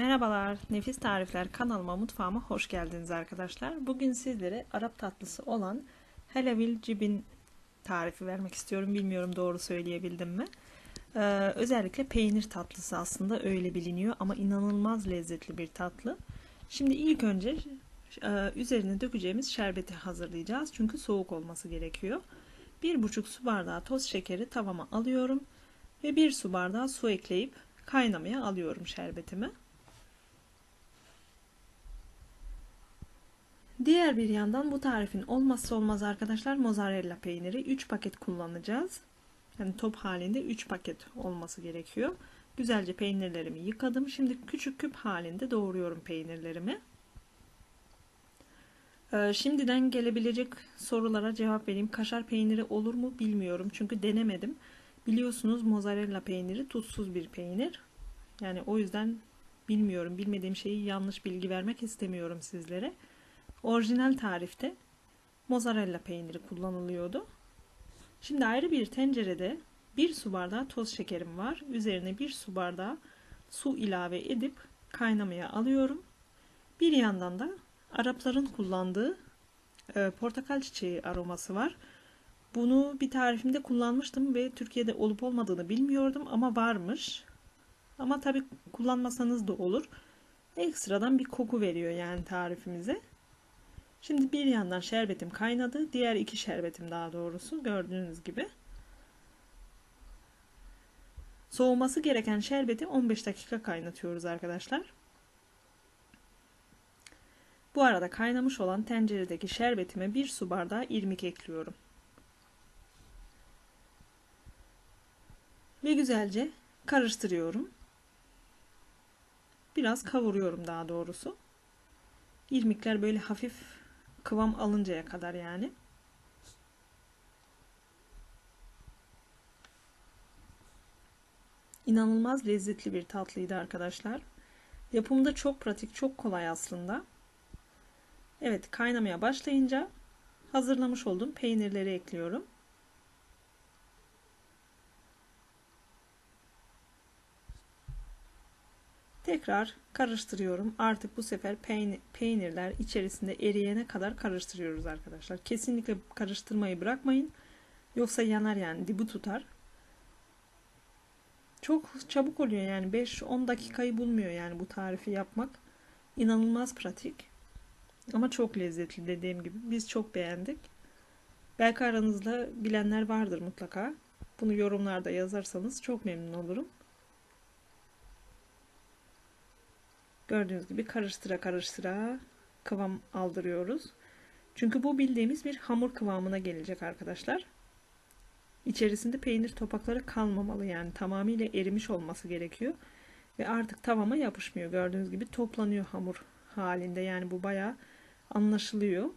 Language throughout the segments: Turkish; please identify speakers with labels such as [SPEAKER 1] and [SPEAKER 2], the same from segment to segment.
[SPEAKER 1] Merhabalar, Nefis Tarifler kanalıma, mutfağıma hoş geldiniz arkadaşlar. Bugün sizlere Arap tatlısı olan helevil cibin tarifi vermek istiyorum. Bilmiyorum doğru söyleyebildim mi? Ee, özellikle peynir tatlısı aslında öyle biliniyor ama inanılmaz lezzetli bir tatlı. Şimdi ilk önce e, üzerine dökeceğimiz şerbeti hazırlayacağız. Çünkü soğuk olması gerekiyor. 1,5 su bardağı toz şekeri tavama alıyorum ve 1 su bardağı su ekleyip kaynamaya alıyorum şerbetimi. Diğer bir yandan bu tarifin olmazsa olmaz arkadaşlar mozzarella peyniri 3 paket kullanacağız. Yani top halinde 3 paket olması gerekiyor. Güzelce peynirlerimi yıkadım. Şimdi küçük küp halinde doğruyorum peynirlerimi. Ee, şimdiden gelebilecek sorulara cevap vereyim. Kaşar peyniri olur mu bilmiyorum. Çünkü denemedim. Biliyorsunuz mozzarella peyniri tuzsuz bir peynir. Yani o yüzden bilmiyorum. Bilmediğim şeyi yanlış bilgi vermek istemiyorum sizlere. Orijinal tarifte mozzarella peyniri kullanılıyordu. Şimdi ayrı bir tencerede bir su bardağı toz şekerim var. Üzerine bir su bardağı su ilave edip kaynamaya alıyorum. Bir yandan da Arapların kullandığı e, portakal çiçeği aroması var. Bunu bir tarifimde kullanmıştım ve Türkiye'de olup olmadığını bilmiyordum ama varmış. Ama tabi kullanmasanız da olur. Ekstradan bir koku veriyor yani tarifimize. Şimdi bir yandan şerbetim kaynadı. Diğer iki şerbetim daha doğrusu gördüğünüz gibi. Soğuması gereken şerbeti 15 dakika kaynatıyoruz arkadaşlar. Bu arada kaynamış olan tenceredeki şerbetime bir su bardağı irmik ekliyorum. Ve güzelce karıştırıyorum. Biraz kavuruyorum daha doğrusu. İrmikler böyle hafif kıvam alıncaya kadar yani. İnanılmaz lezzetli bir tatlıydı arkadaşlar. Yapımda çok pratik, çok kolay aslında. Evet, kaynamaya başlayınca hazırlamış olduğum peynirleri ekliyorum. Tekrar karıştırıyorum. Artık bu sefer peynirler içerisinde eriyene kadar karıştırıyoruz arkadaşlar. Kesinlikle karıştırmayı bırakmayın. Yoksa yanar yani dibi tutar. Çok çabuk oluyor yani 5-10 dakikayı bulmuyor yani bu tarifi yapmak. İnanılmaz pratik. Ama çok lezzetli dediğim gibi. Biz çok beğendik. Belki aranızda bilenler vardır mutlaka. Bunu yorumlarda yazarsanız çok memnun olurum. Gördüğünüz gibi karıştıra karıştıra kıvam aldırıyoruz. Çünkü bu bildiğimiz bir hamur kıvamına gelecek arkadaşlar. İçerisinde peynir topakları kalmamalı yani tamamıyla erimiş olması gerekiyor. Ve artık tavama yapışmıyor. Gördüğünüz gibi toplanıyor hamur halinde. Yani bu baya anlaşılıyor.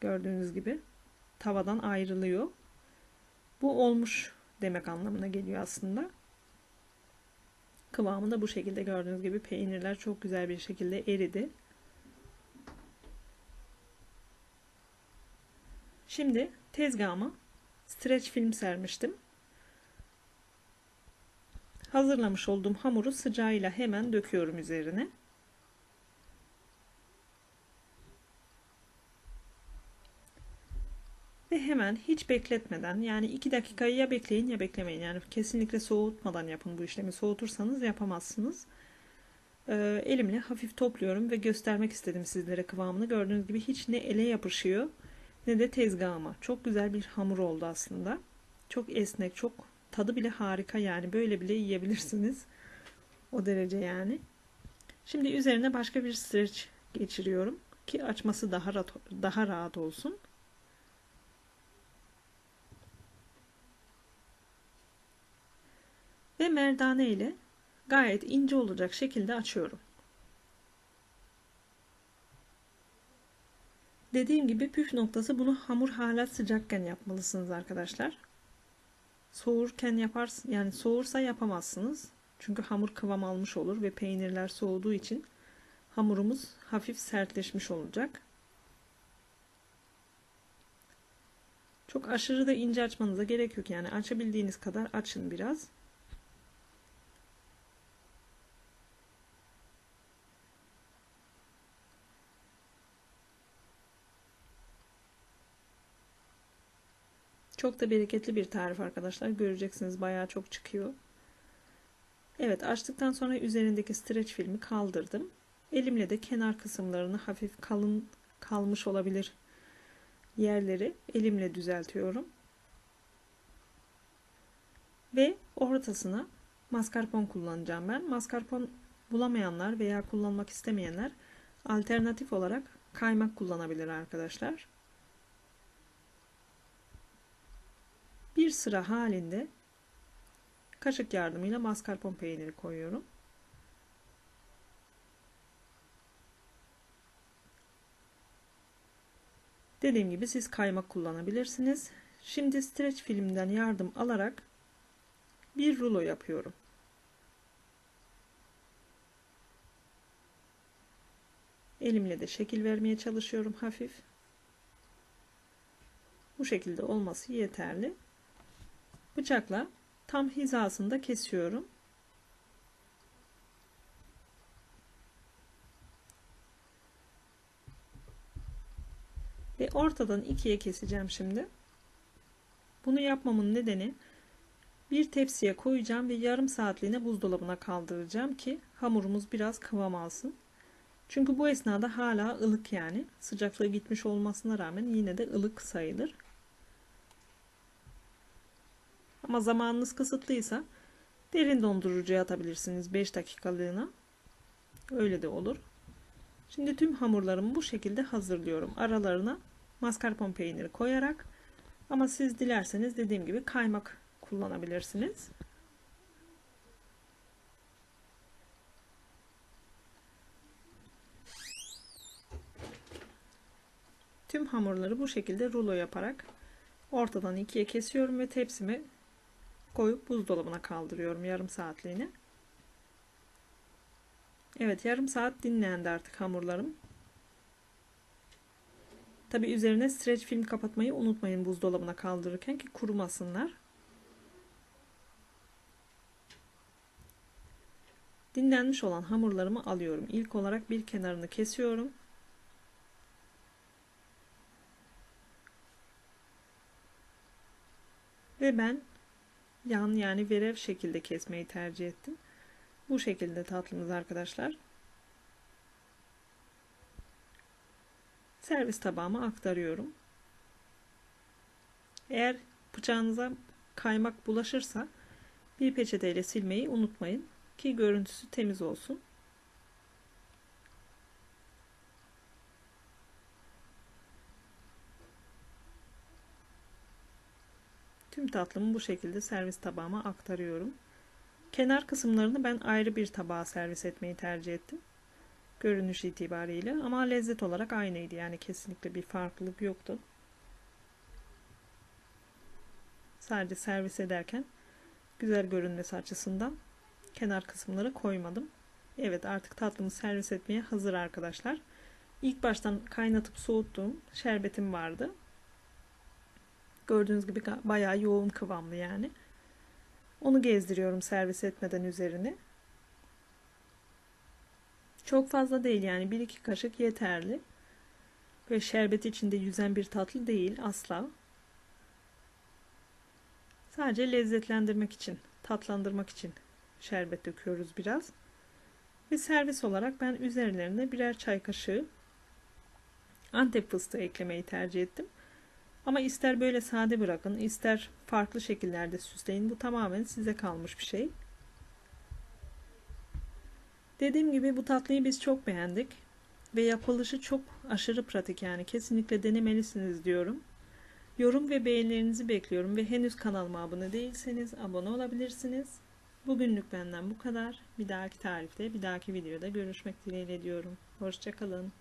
[SPEAKER 1] Gördüğünüz gibi tavadan ayrılıyor. Bu olmuş demek anlamına geliyor aslında. Kıvamı da bu şekilde gördüğünüz gibi peynirler çok güzel bir şekilde eridi. Şimdi tezgahıma streç film sermiştim. Hazırlamış olduğum hamuru sıcağıyla hemen döküyorum üzerine. Ve hemen hiç bekletmeden yani 2 dakikayı ya bekleyin ya beklemeyin. Yani kesinlikle soğutmadan yapın bu işlemi. Soğutursanız yapamazsınız. Ee, elimle hafif topluyorum ve göstermek istedim sizlere kıvamını. Gördüğünüz gibi hiç ne ele yapışıyor ne de tezgahıma. Çok güzel bir hamur oldu aslında. Çok esnek, çok tadı bile harika yani. Böyle bile yiyebilirsiniz. O derece yani. Şimdi üzerine başka bir streç geçiriyorum ki açması daha rahat, daha rahat olsun. Merdane ile gayet ince olacak şekilde açıyorum. Dediğim gibi püf noktası bunu hamur hala sıcakken yapmalısınız arkadaşlar. Soğurken yaparsın yani soğursa yapamazsınız. Çünkü hamur kıvam almış olur ve peynirler soğuduğu için hamurumuz hafif sertleşmiş olacak. Çok aşırı da ince açmanıza gerek yok. Yani açabildiğiniz kadar açın biraz. Çok da bereketli bir tarif arkadaşlar. Göreceksiniz bayağı çok çıkıyor. Evet açtıktan sonra üzerindeki streç filmi kaldırdım. Elimle de kenar kısımlarını hafif kalın kalmış olabilir yerleri elimle düzeltiyorum. Ve ortasına mascarpone kullanacağım ben. Mascarpone bulamayanlar veya kullanmak istemeyenler alternatif olarak kaymak kullanabilir arkadaşlar. Bir sıra halinde kaşık yardımıyla mascarpone peyniri koyuyorum. Dediğim gibi siz kaymak kullanabilirsiniz. Şimdi streç filmden yardım alarak bir rulo yapıyorum. Elimle de şekil vermeye çalışıyorum hafif. Bu şekilde olması yeterli. Bıçakla tam hizasında kesiyorum. Ve ortadan ikiye keseceğim şimdi. Bunu yapmamın nedeni bir tepsiye koyacağım ve yarım saatliğine buzdolabına kaldıracağım ki hamurumuz biraz kıvam alsın. Çünkü bu esnada hala ılık yani. Sıcaklığı gitmiş olmasına rağmen yine de ılık sayılır. Ama zamanınız kısıtlıysa derin dondurucuya atabilirsiniz 5 dakikalığına. Öyle de olur. Şimdi tüm hamurlarımı bu şekilde hazırlıyorum. Aralarına mascarpone peyniri koyarak ama siz dilerseniz dediğim gibi kaymak kullanabilirsiniz. Tüm hamurları bu şekilde rulo yaparak ortadan ikiye kesiyorum ve tepsime koyup buzdolabına kaldırıyorum yarım saatliğine. Evet yarım saat dinlendi artık hamurlarım. Tabi üzerine streç film kapatmayı unutmayın buzdolabına kaldırırken ki kurumasınlar. Dinlenmiş olan hamurlarımı alıyorum. İlk olarak bir kenarını kesiyorum. Ve ben yan yani verev şekilde kesmeyi tercih ettim. Bu şekilde tatlımız arkadaşlar. Servis tabağıma aktarıyorum. Eğer bıçağınıza kaymak bulaşırsa bir peçeteyle silmeyi unutmayın ki görüntüsü temiz olsun. Tüm tatlımı bu şekilde servis tabağıma aktarıyorum. Kenar kısımlarını ben ayrı bir tabağa servis etmeyi tercih ettim. Görünüş itibariyle ama lezzet olarak aynıydı yani kesinlikle bir farklılık yoktu. Sadece servis ederken güzel görünmesi açısından kenar kısımları koymadım. Evet artık tatlımı servis etmeye hazır arkadaşlar. İlk baştan kaynatıp soğuttuğum şerbetim vardı. Gördüğünüz gibi bayağı yoğun kıvamlı yani. Onu gezdiriyorum servis etmeden üzerine. Çok fazla değil yani 1-2 kaşık yeterli. Böyle şerbet içinde yüzen bir tatlı değil asla. Sadece lezzetlendirmek için, tatlandırmak için şerbet döküyoruz biraz. Ve servis olarak ben üzerlerine birer çay kaşığı Antep fıstığı eklemeyi tercih ettim. Ama ister böyle sade bırakın, ister farklı şekillerde süsleyin. Bu tamamen size kalmış bir şey. Dediğim gibi bu tatlıyı biz çok beğendik. Ve yapılışı çok aşırı pratik yani. Kesinlikle denemelisiniz diyorum. Yorum ve beğenilerinizi bekliyorum ve henüz kanalıma abone değilseniz abone olabilirsiniz. Bugünlük benden bu kadar. Bir dahaki tarifte, bir dahaki videoda görüşmek dileğiyle diyorum. Hoşçakalın.